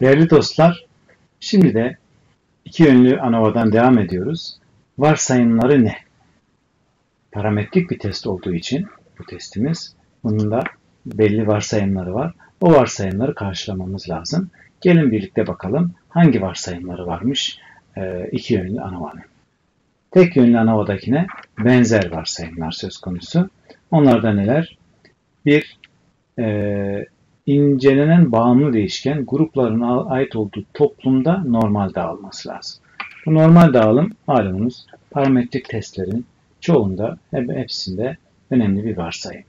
Değerli dostlar, şimdi de iki yönlü ANOVA'dan devam ediyoruz. Varsayımları ne? Parametrik bir test olduğu için bu testimiz, bunun da belli varsayımları var. O varsayımları karşılamamız lazım. Gelin birlikte bakalım hangi varsayımları varmış e, iki yönlü ANOVA'nın. Tek yönlü ANOVA'dakine benzer varsayımlar söz konusu. Onlar da neler? Bir, e, incelenen bağımlı değişken grupların ait olduğu toplumda normal dağılması lazım. Bu normal dağılım malumunuz parametrik testlerin çoğunda hepsinde önemli bir varsayım.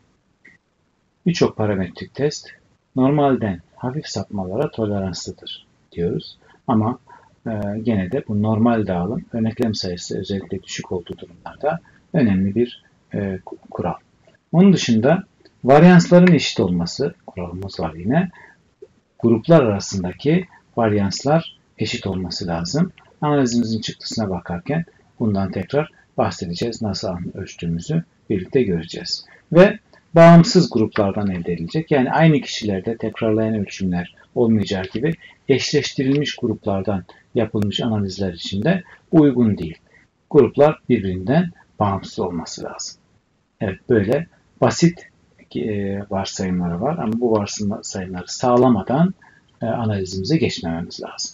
Birçok parametrik test normalden hafif sapmalara toleranslıdır diyoruz. Ama e, gene de bu normal dağılım örneklem sayısı özellikle düşük olduğu durumlarda önemli bir e, kural. Onun dışında Varyansların eşit olması kuralımız var yine. Gruplar arasındaki varyanslar eşit olması lazım. Analizimizin çıktısına bakarken bundan tekrar bahsedeceğiz. Nasıl ölçtüğümüzü birlikte göreceğiz. Ve bağımsız gruplardan elde edilecek. Yani aynı kişilerde tekrarlayan ölçümler olmayacağı gibi eşleştirilmiş gruplardan yapılmış analizler için de uygun değil. Gruplar birbirinden bağımsız olması lazım. Evet böyle basit e, varsayımları var ama bu varsayımları sağlamadan e, analizimize geçmememiz lazım.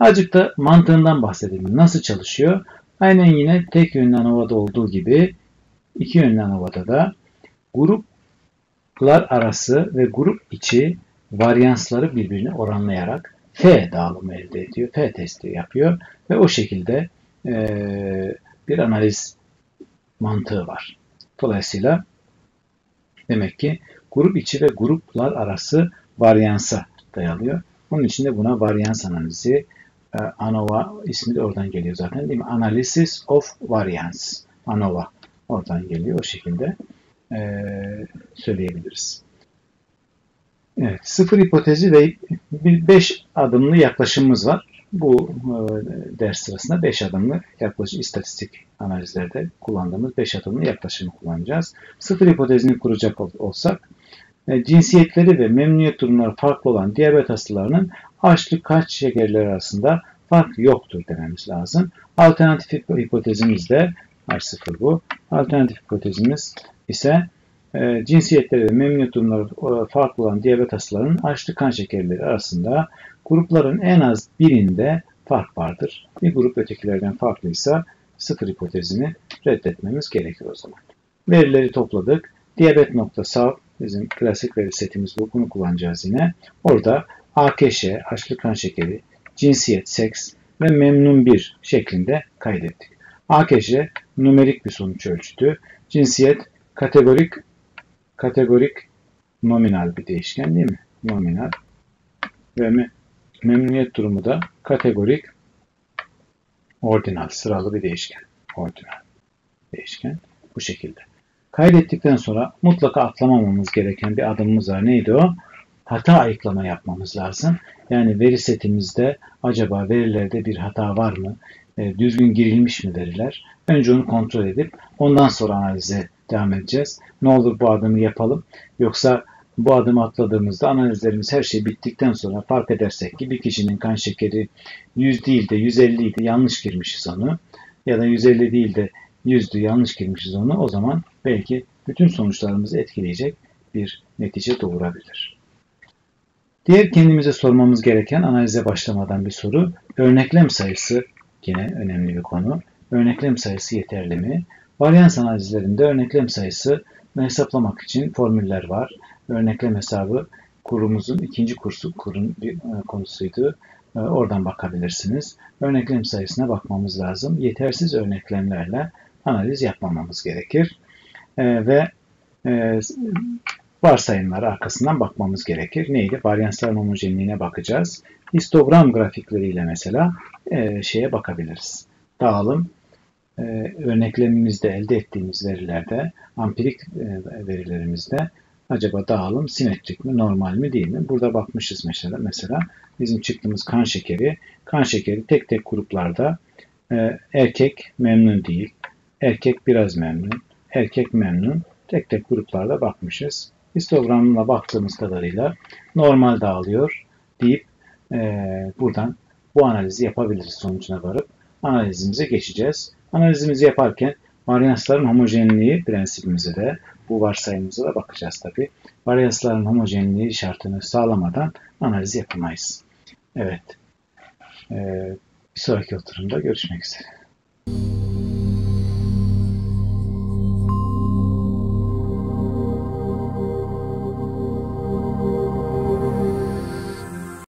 Azıcık da mantığından bahsedelim. Nasıl çalışıyor? Aynen yine tek yönlü anovada olduğu gibi iki yönlü anovada da gruplar arası ve grup içi varyansları birbirine oranlayarak F dağılımı elde ediyor. F testi yapıyor ve o şekilde e, bir analiz mantığı var. Dolayısıyla Demek ki grup içi ve gruplar arası varyansa dayalıyor. Onun için de buna varyans analizi, e, ANOVA ismi de oradan geliyor zaten değil mi? Analysis of Variance. ANOVA oradan geliyor. O şekilde e, söyleyebiliriz. Evet, sıfır hipotezi ve bir beş adımlı yaklaşımımız var bu e, ders sırasında 5 adımlı yaklaşık istatistik analizlerde kullandığımız 5 adımlı yaklaşımı kullanacağız. Sıfır hipotezini kuracak olsak e, cinsiyetleri ve memnuniyet durumları farklı olan diyabet hastalarının açlık kaç şekerleri arasında fark yoktur dememiz lazım. Alternatif hipotezimiz de R0 bu. Alternatif hipotezimiz ise e, cinsiyetleri ve memnuniyet durumları e, farklı olan diyabet hastalarının açlık kan şekerleri arasında Grupların en az birinde fark vardır. Bir grup ötekilerden farklıysa sıfır hipotezini reddetmemiz gerekir o zaman. Verileri topladık. Diyabet.sav bizim klasik veri setimiz bu. Bunu kullanacağız yine. Orada AKŞ, açlık kan şekeri, cinsiyet, seks ve memnun bir şeklinde kaydettik. AKŞ numerik bir sonuç ölçütü. Cinsiyet kategorik kategorik nominal bir değişken değil mi? Nominal ve memnuniyet durumu da kategorik ordinal sıralı bir değişken. Ordinal değişken bu şekilde. Kaydettikten sonra mutlaka atlamamamız gereken bir adımımız var. Neydi o? Hata ayıklama yapmamız lazım. Yani veri setimizde acaba verilerde bir hata var mı? E, düzgün girilmiş mi veriler? Önce onu kontrol edip ondan sonra analize devam edeceğiz. Ne olur bu adımı yapalım. Yoksa bu adımı atladığımızda analizlerimiz her şey bittikten sonra fark edersek ki bir kişinin kan şekeri 100 değil de 150 idi yanlış girmişiz onu ya da 150 değil de 100'dü yanlış girmişiz onu o zaman belki bütün sonuçlarımızı etkileyecek bir netice doğurabilir. Diğer kendimize sormamız gereken analize başlamadan bir soru. Örneklem sayısı yine önemli bir konu. Örneklem sayısı yeterli mi? Varyans analizlerinde örneklem sayısı hesaplamak için formüller var örneklem hesabı kurumuzun ikinci kursu kurun bir e, konusuydu. E, oradan bakabilirsiniz. Örneklem sayısına bakmamız lazım. Yetersiz örneklemlerle analiz yapmamamız gerekir. E, ve varsayımlar arkasından bakmamız gerekir. Neydi? Varyansların homojenliğine bakacağız. Histogram grafikleriyle mesela şeye bakabiliriz. Dağılım örneklemimizde elde ettiğimiz verilerde, ampirik verilerimizde acaba dağılım simetrik mi, normal mi değil mi? Burada bakmışız mesela. Mesela bizim çıktığımız kan şekeri, kan şekeri tek tek gruplarda e, erkek memnun değil, erkek biraz memnun, erkek memnun tek tek gruplarda bakmışız. Histogramla baktığımız kadarıyla normal dağılıyor deyip e, buradan bu analizi yapabiliriz sonucuna varıp analizimize geçeceğiz. Analizimizi yaparken varyansların homojenliği prensibimize de bu varsayımımıza da bakacağız tabi. Varyansların homojenliği şartını sağlamadan analiz yapamayız. Evet. Ee, bir sonraki oturumda görüşmek üzere.